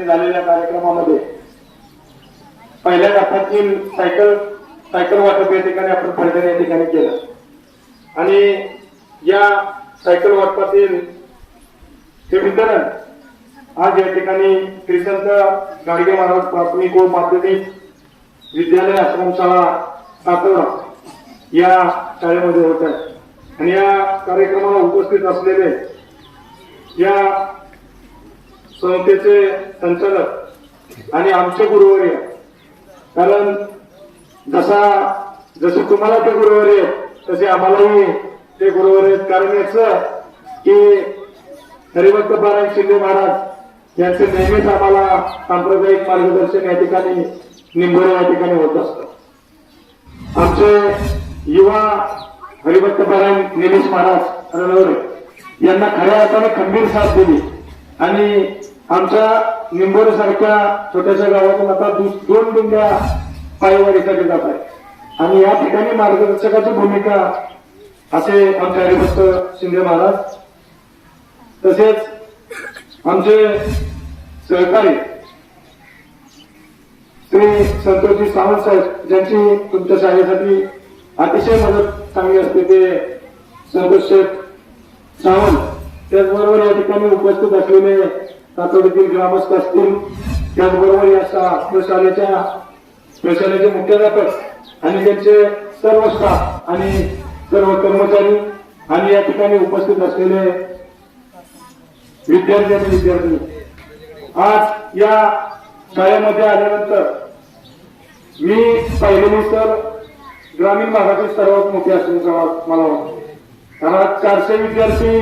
ठिकाणी झालेल्या कार्यक्रमामध्ये पहिल्या टप्प्यातील सायकल सायकल वाटप या ठिकाणी आपण फलटण या ठिकाणी केलं. आणि या सायकल वाटपातील हे वितरण आज या ठिकाणी श्रीसंत गाडगे महाराज प्राथमिक व माध्यमिक विद्यालय आश्रमशाळा सातवा या शाळेमध्ये होत आहे. आणि या कार्यक्रमाला उपस्थित असलेले या संस्थेचे संचालक आणि आमचे गुरुवर्य. कारण जसा जसे तुम्हाला ते गुरुवर्य तसे आम्हालाही ते गुरुवर्य कारण याच की हरिभक्त बाराय शिंदे महाराज यांचे नेहमीच आम्हाला सांप्रदायिक मार्गदर्शन या ठिकाणी निंबोरे या ठिकाणी होत असतं. आमचे युवा हरिभक्त पारायण निलेश महाराज रणवरे यांना खऱ्या अर्थाने खंबीर साथ दिली आणि आमच्या निंबोरी सारख्या छोट्याशा गावातून आता दोन दिंड्या पायवाडीसाठी जात आहेत. आणि या ठिकाणी मार्गदर्शकाची भूमिका असे आमचे हरिभक्त शिंदे महाराज तसेच आमचे सहकारी श्री संतोषजी सावंत साहेब ज्यांची तुमच्या शाळेसाठी अतिशय मदत चांगली असते ते संतोष शेठ सावंत त्याचबरोबर या ठिकाणी उपस्थित असलेले तातडीतील ग्रामस्थ असतील त्याचबरोबर या शाळेच्या प्रशालेच्या प्रशालेचे मुख्याध्यापक आणि त्यांचे सर्व स्टाफ आणि सर्व कर्मचारी आणि या ठिकाणी उपस्थित असलेले विद्यार्थी आणि विद्यार्थी आज या शाळेमध्ये आल्यानंतर मी पाहिलेली सर ग्रामीण भागातील सर्वात मोठी असेल मला वाटतं. कारण आज चारशे विद्यार्थी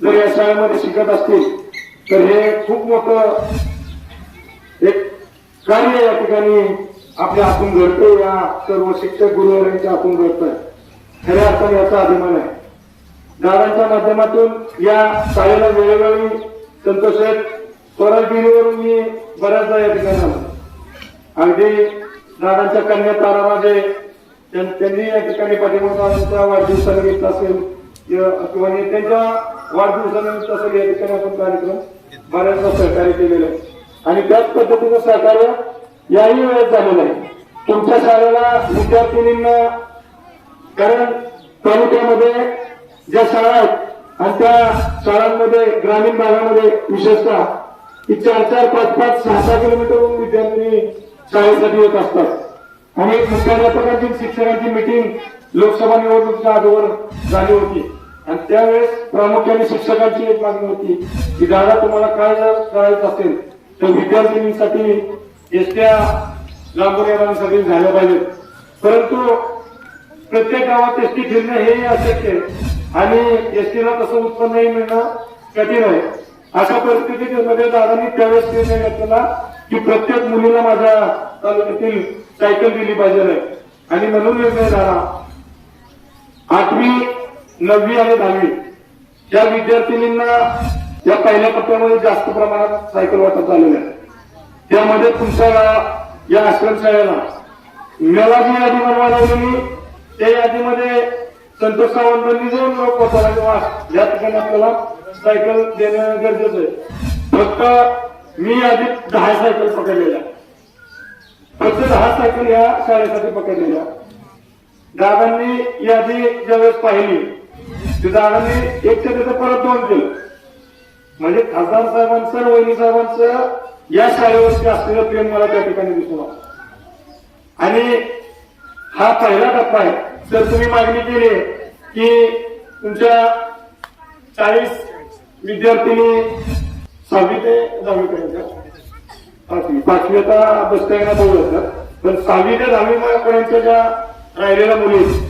जर या शाळेमध्ये शिकत असतील तर हे खूप मोठं एक कार्य या ठिकाणी आपल्या हातून घडतं या सर्व शिक्षक गुरुवारांच्या हातून घडतंय. खऱ्या अर्थाने याचा अभिमान आहे. दादांच्या माध्यमातून या शाळेला वेळोवेळी संतोष स्वराज टीव्हीवरून मी बऱ्याचदा या ठिकाणी आलो. अगदी दादांच्या कन्या तारामध्ये त्यां- त्यांनी या ठिकाणी पाठिंबा वाढदिवसानिमित्त असेल किंवा त्यांच्या वाढदिवसानिमित्त असेल या ठिकाणी आपण कार्यक्रम बऱ्याचदा सहकार्य केलेलं आहे. आणि त्याच पद्धतीचं सहकार्य याही वेळेत झालेलं आहे. तुमच्या शाळेला विद्यार्थिनींना कारण तालुक्यामध्ये ज्या शाळा आहेत आणि त्या शाळांमध्ये ग्रामीण भागामध्ये विशेषतः की चार चार पाच पाच सहा सहा किलोमीटरहून विद्यार्थी शाळेसाठी येत असतात. आणि मुख्याध्यापकांची शिक्षकांची मिटिंग लोकसभा निवडणुकीच्या अगोदर झाली होती. आणि त्यावेळेस प्रामुख्याने शिक्षकांची एक मागणी होती की दादा तुम्हाला काय जर करायचं असेल तर विद्यार्थिनींसाठी एसट्या लांबून झाल्या पाहिजेत. परंतु प्रत्येक गावात एसटी फिरणं हे अशक्य आहे. आणि एसटीला तसं उत्पन्नही मिळणं कठीण आहे. अशा परिस्थितीमध्ये दादांनी त्यावेळेस निर्णय घेतला की प्रत्येक मुलीला माझ्या तालुक्यातील सायकल दिली पाहिजे आहे. आणि म्हणून निर्णय झाला. आठवी नववी आणि दहावी. या विद्यार्थिनींना या पहिल्या टप्प्यामध्ये जास्त प्रमाणात सायकल वाटप झालेलं आहे. त्यामध्ये तुमच्या या आश्रमशाळेला मला जी यादी बनवायला लावलेली त्या यादीमध्ये संतोष सावंतांनी जो लोक होता किंवा या ठिकाणी आपल्याला सायकल देणं गरजेचं आहे. फक्त मी यादीत दहा सायकल पकडलेल्या. फक्त दहा सायकल या शाळेसाठी पकडलेल्या. दादांनी यादी ज्यावेळेस पाहिली ते एक एकच्या तिथं परत दोन केलं म्हणजे खासदार साहेबांचं आणि वहिनी साहेबांचं या शाळेवरती असलेलं प्रेम मला त्या ठिकाणी दिसून आलं. आणि हा पहिला टप्पा आहे. जर तुम्ही मागणी केली की तुमच्या चाळीस विद्यार्थिनी सहावी ते दहावी पर्यंत पाचवी. पाचवी आता येणार बोलत पण सहावी ते दहावी पर्यंत ज्या राहिलेल्या मुली आहेत,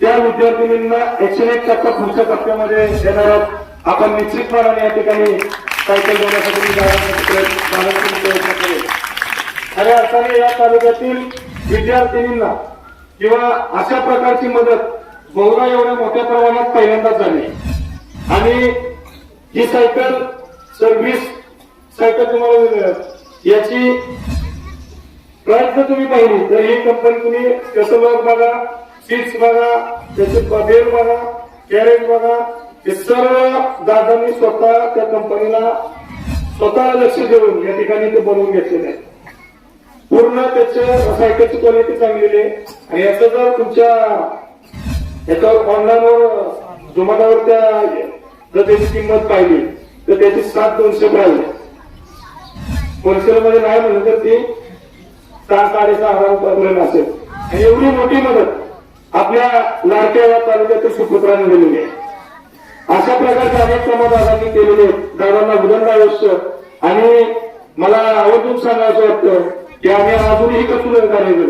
त्या विद्यार्थिनींना एकशे एक टक्का पुढच्या टप्प्यामध्ये येणार आहोत. आपण निश्चितपणाने या ठिकाणी सायकल देण्यासाठी प्रयत्न करेल खऱ्या अर्थाने या तालुक्यातील विद्यार्थिनींना किंवा अशा प्रकारची मदत बहुधा एवढ्या मोठ्या प्रमाणात पहिल्यांदाच झाली. आणि ही सायकल सर्व्हिस सायकल तुम्हाला मिळेल याची प्राईस जर तुम्ही पाहिली तर ही कंपनी तुम्ही कसं बघा. सीट्स बघा त्याचे बेल बघा कॅरेज बघा. हे सर्व दादांनी स्वतः त्या कंपनीला स्वतः लक्ष देऊन या ठिकाणी ते बनवून घेतलेले आहे पूर्ण त्याच्या सायकलची क्वालिटी चांगलेली आहे. आणि याचं जर तुमच्या याच्यावर ऑनलाईनवर जोमॅटोवर त्या जर त्याची किंमत पाहिली तर त्याची सात दोनशे पाहिजे होलसेलमध्ये नाही म्हणलं तर ती सहा साडेसहा हजार रुपयापर्यंत असेल. आणि एवढी मोठी मदत आपल्या लाडक्या या तालुक्यातील सुपुत्रांनी दिलेली आहे. अशा प्रकारचे अनेक कामं दादांनी केलेले दादांना उदंड आयुष्य आणि मला आवर्जून सांगायचं वाटतं की आम्ही अजूनही कसं करायचं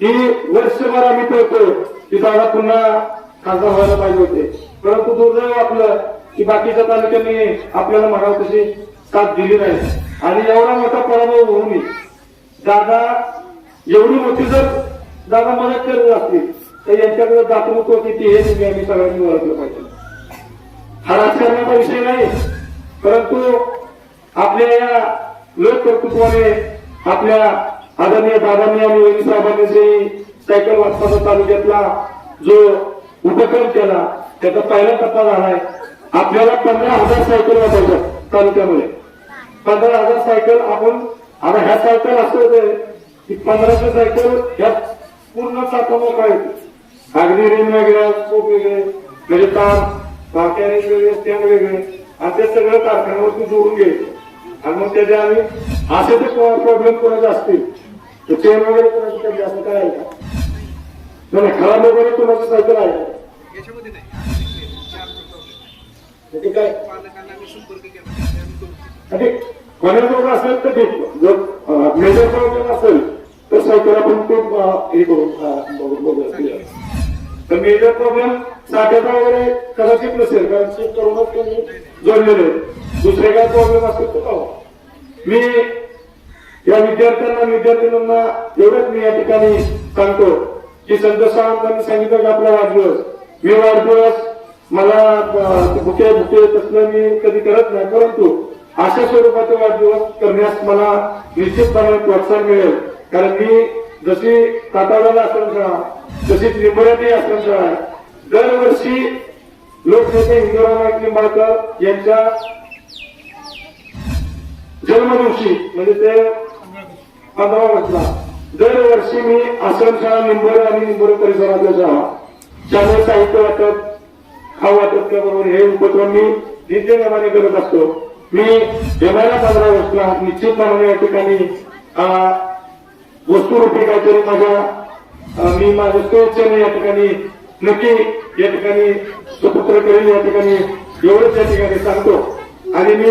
की वर्षभर आम्ही करतो की दादा पुन्हा खासदार व्हायला पाहिजे होते. परंतु दुर्दैव आपलं की बाकीच्या तालुक्यांनी आपल्याला म्हणावं तशी साथ दिली नाही. आणि एवढा मोठा पराभव होऊन दादा एवढी मोठी जर दादा मदत करत असतील तर यांच्याकडे दातृत्व किती हे तुम्ही म्हणजे आम्ही सगळ्यांनी ओळखलं पाहिजे. हा राजकारणाचा विषय नाही परंतु आपल्या या लोककर्तृत्वाने आपल्या आदरणीय दादांनी आणि वहिनी साहेबांनी जे सायकल वाचपाचा तालुक्यातला जो उपक्रम केला त्याचा पहिला टप्पा झालाय आपल्याला पंधरा हजार सायकल वाचायच्या तालुक्यामध्ये. पंधरा हजार सायकल आपण आता ह्या सायकल असं होतं की पंधराशे सायकल ह्या पूर्ण चाकामोक आहेत अगदी रिम वेगळ्या स्कोप वेगळे म्हणजे तार बाकी अनेक वेगळे स्टँड वेगळे आणि ते सगळं कारखान्यावरती जोडून घ्यायचं आणि मग त्याच्या आम्ही असे ते प्रॉब्लेम कोणाचे असतील तर चेन वगैरे कोणाची कमी असं काय आहे का नाही, खराब वगैरे कोणाची सायकल आहे याच्यामध्ये काय कोणाजवळ असेल तर ठीक जर मेजर प्रॉब्लेम असेल तर सायकल आपण ते हे करून बघूया. तर मेजर प्रॉब्लेम साठ्याचा वगैरे कदाचित नसेल कारण ते करूनच त्यांनी जोडलेले दुसरे काय प्रॉब्लेम असतील तर पाहू. मी या विद्यार्थ्यांना विद्यार्थिनींना एवढंच मी या ठिकाणी सांगतो की संत सावंतांनी सांगितलं की आपला वाढदिवस. मी वाढदिवस मला भुके भुके तसलं मी कधी करत नाही परंतु अशा स्वरूपाचे वाढदिवस करण्यास मला निश्चितपणे प्रोत्साहन मिळेल. कारण मी जशी कातावड्याला आश्रमशाळा तशीच निंबोऱ्यातही आश्रमशाळा आहे दरवर्षी लोकनेते इंदिरा नाईक निंबाळकर यांच्या जन्मदिवशी म्हणजे ते पंधरा ऑगस्टला दरवर्षी मी आश्रमशाळा निंबोरे आणि निंबोरे परिसरातल्या शाळा त्यामुळे साहित्य वाटप खाऊ वाटप त्याबरोबर हे उपक्रम मी नित्यनेमाने करत असतो. मी येणाऱ्या पंधरा ऑगस्टला निश्चितपणे या ठिकाणी वस्तुरूपी काहीतरी माझ्या मी माझ्या स्वेच्छेने या ठिकाणी नक्की या ठिकाणी सुपुत्र करेल या ठिकाणी एवढंच या ठिकाणी सांगतो. आणि मी